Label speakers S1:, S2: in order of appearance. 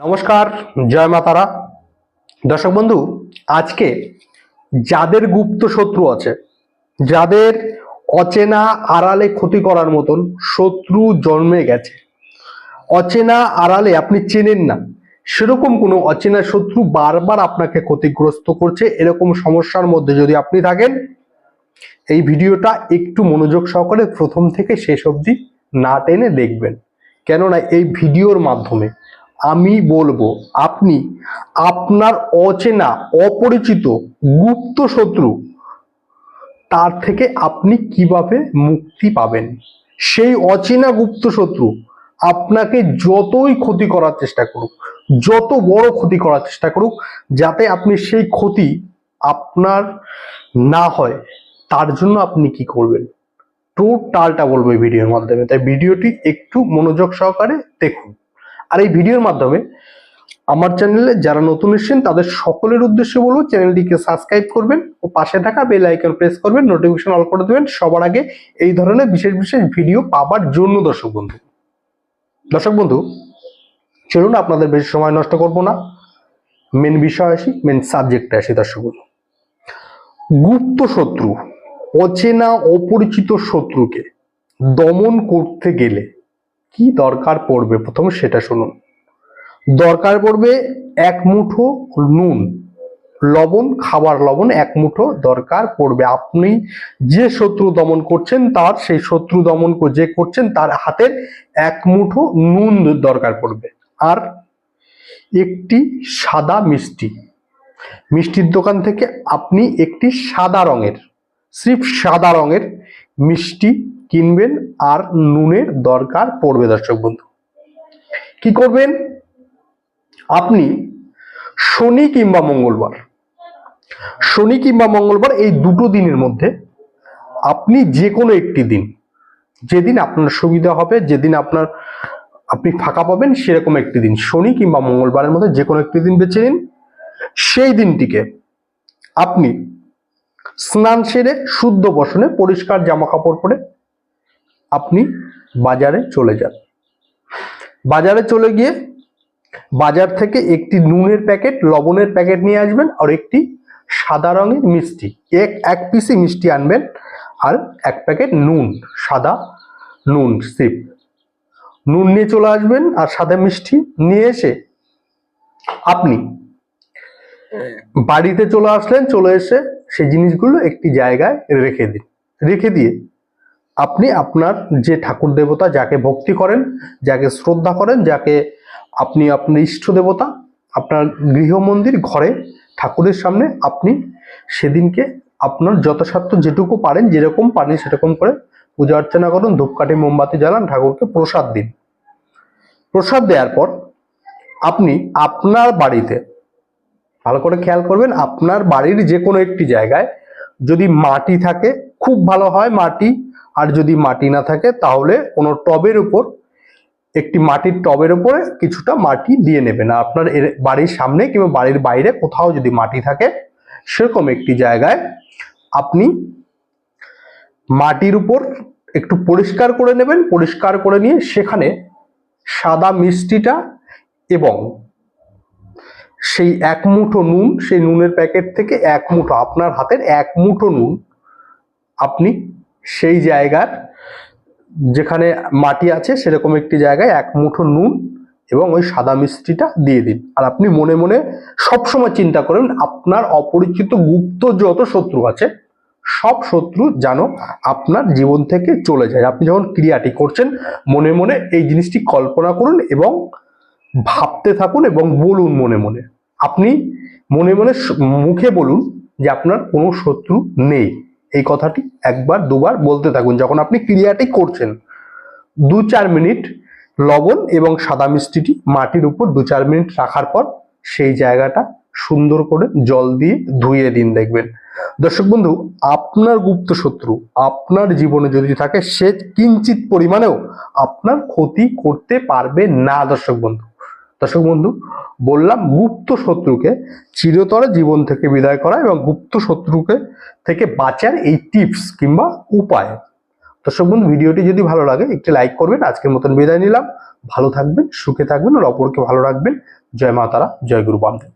S1: নমস্কার, জয় মা তারা দর্শক বন্ধু, আজকে যাদের গুপ্ত শত্রু আছে, যাদের অচেনা আড়ালে ক্ষতি করার মতন শত্রু জন্মে গেছে, অচেনা আড়ালে আপনি চেনেন না, সেরকম কোনো অচেনা শত্রু বারবার আপনাকে ক্ষতিগ্রস্ত করছে, এরকম সমস্যার মধ্যে যদি আপনি থাকেন, এই ভিডিওটা একটু মনোযোগ সহকারে প্রথম থেকে শেষ অবধি না টেনে দেখবেন। কেননা এই ভিডিওর মাধ্যমে আমি বলব, আপনি আপনার অচেনা, অপরিচিত, গুপ্ত শত্রু, তার থেকে আপনি কীভাবে মুক্তি পাবেন? সেই অচেনা গুপ্ত শত্রু আপনাকে যতই ক্ষতি করার চেষ্টা করুক, যত বড় ক্ষতি করার চেষ্টা করুক, যাতে আপনি সেই ক্ষতি আপনার না হয়, তার জন্য আপনি কি করবেন? টোটালটা বলব এই ভিডিওর মাধ্যমে। তাই ভিডিওটি একটু মনোযোগ সহকারে দেখুন। আর এই ভিডিওর মাধ্যমে আমার চ্যানেলে যারা নতুন এসেছেন, তাদের সকলের উদ্দেশ্যে বলব, চ্যানেলটিকে সাবস্ক্রাইব করবেন ও পাশে থাকা বেল আইকন প্রেস করবেন, নোটিফিকেশন অল করে দেবেন। সবার আগে এই ধরনের বিশেষ বিশেষ ভিডিও পাবার জন্য দর্শক বন্ধু। দর্শক বন্ধু, চলুন আপনাদের বেশি সময় নষ্ট করব না। মেন বিষয় আসি মেন সাবজেক্টে আসি দর্শক বন্ধু। গুপ্ত শত্রু, অচেনা অপরিচিত শত্রুকে দমন করতে গেলে কি দরকার পড়বে? প্রথমে সেটা শুনুন। দরকার পড়বে এক মুঠো নুন, লবণ, খাবার লবণ এক মুঠো দরকার পড়বে। আপনি যে শত্রু দমন করছেন, তার সেই শত্রু দমন যে করছেন, তার হাতের এক মুঠো নুন দরকার পড়বে। আর একটি সাদা মিষ্টি। মিষ্টির দোকান থেকে আপনি একটি সাদা রঙের, স্রিফ সাদা রঙের মিষ্টি কিনবেন আর নুনের দরকার পড়বে, দর্শক বন্ধু। কি করবেন? আপনি শনি কিংবা মঙ্গলবার, শনি কিংবা মঙ্গলবার এই দুটো দিনের মধ্যে আপনি যে কোনো একটি দিন, যেদিন আপনার সুবিধা হবে, যেদিন আপনার আপনি ফাঁকা পাবেন, সেরকম একটি দিন, শনি কিংবা মঙ্গলবারের মধ্যে যে কোনো একটি দিন বেছে নিন। সেই দিনটিকে আপনি স্নান সেরে, শুদ্ধ বসনে পরিষ্কার জামা কাপড় পরে আপনি বাজারে চলে যান। বাজারে চলে গিয়ে বাজার থেকে একটি নুনের প্যাকেট, লবণের প্যাকেট নিয়ে আসবেন আর একটি সাদা রঙের মিষ্টি। এক এক পিসি মিষ্টি আনবেন আর এক প্যাকেট নুন, সাদা নুন সিপ। নুন নিয়ে চলে আসবেন আর সাদা মিষ্টি নিয়ে এসে আপনি বাড়িতে চলে আসলেন, চলে এসে সেই জিনিসগুলো একটি জায়গায় রেখে দিন। রেখে দিয়ে আপনি আপনার যে ঠাকুর দেবতা যাকে ভক্তি করেন, যাকে শ্রদ্ধা করেন, যাকে আপনি আপনার ইষ্ট দেবতা, আপনার গৃহ মন্দির ঘরে ঠাকুরের সামনে আপনি সেদিনকে আপনার যথাসাধ্য যেটুকু পারেন, যেরকম পারেন সেরকম করে পূজা অর্চনা করুন, ধূপকাঠি, মোমবাতি জ্বালান, ঠাকুরকে প্রসাদ দিন। প্রসাদ দেওয়ার পর আপনি আপনার বাড়িতে, ভালো করে খেয়াল করবেন, আপনার বাড়ির যে কোনো একটি জায়গায় যদি মাটি থাকে খুব ভালো হয় মাটি। আর যদি মাটি না থাকে, তাহলে কোনো টবের উপর, একটি মাটির টবের উপরে কিছুটা মাটি দিয়ে নেবেন। আপনার এর বাড়ির সামনে কিংবা বাড়ির বাইরে কোথাও যদি মাটি থাকে, সেরকম একটি জায়গায় আপনি মাটির উপর একটু পরিষ্কার করে নেবেন। পরিষ্কার করে নিয়ে সেখানে সাদা মিষ্টিটা এবং সেই এক মুঠো নুন, সেই নুনের প্যাকেট থেকে এক মুঠো, আপনার হাতের এক মুঠো নুন আপনি সেই জায়গার যেখানে মাটি আছে সেরকম একটি জায়গায় এক মুঠো নুন এবং ওই সাদা মিষ্টিটা দিয়ে দিন। আর আপনি মনে মনে সবসময় চিন্তা করেন, আপনার অপরিচিত গুপ্ত যত শত্রু আছে, সব শত্রু যেন আপনার জীবন থেকে চলে যায়। আপনি যখন ক্রিয়াটি করছেন, মনে মনে এই জিনিসটি কল্পনা করুন এবং ভাবতে থাকুন এবং বলুন মনে মনে। আপনি মনে মনে মুখে বলুন যে আপনার কোনো শত্রু নেই। এই কথাটি একবার, দুবার বলতে থাকুন। যখন আপনি ক্রিয়াটি করছেন, দু চার মিনিট লবণ এবং সাদা মিষ্টিটি মাটির উপর দু চার মিনিট রাখার পর সেই জায়গাটা সুন্দর করে জল দিয়ে ধুয়ে দিন দেখবেন। দর্শক বন্ধু, আপনার গুপ্ত শত্রু, আপনার জীবনে যদি থাকে, সে কিঞ্চিত পরিমাণেও আপনার ক্ষতি করতে পারবে না দর্শক বন্ধু। দর্শক বন্ধু, বললাম গুপ্ত শত্রুকে চিরতরে জীবন থেকে বিদায় করা এবং গুপ্ত শত্রুকে থেকে বাঁচার এই টিপস কিংবা উপায়। দর্শক বন্ধু, ভিডিওটি যদি ভালো লাগে, একটি লাইক করবেন, আজকের মতন বিদায় নিলাম। ভালো থাকবেন, সুখে থাকবেন, আর অপরকে ভালো রাখবেন। জয় মাতারা জয় গুরু বামদেব।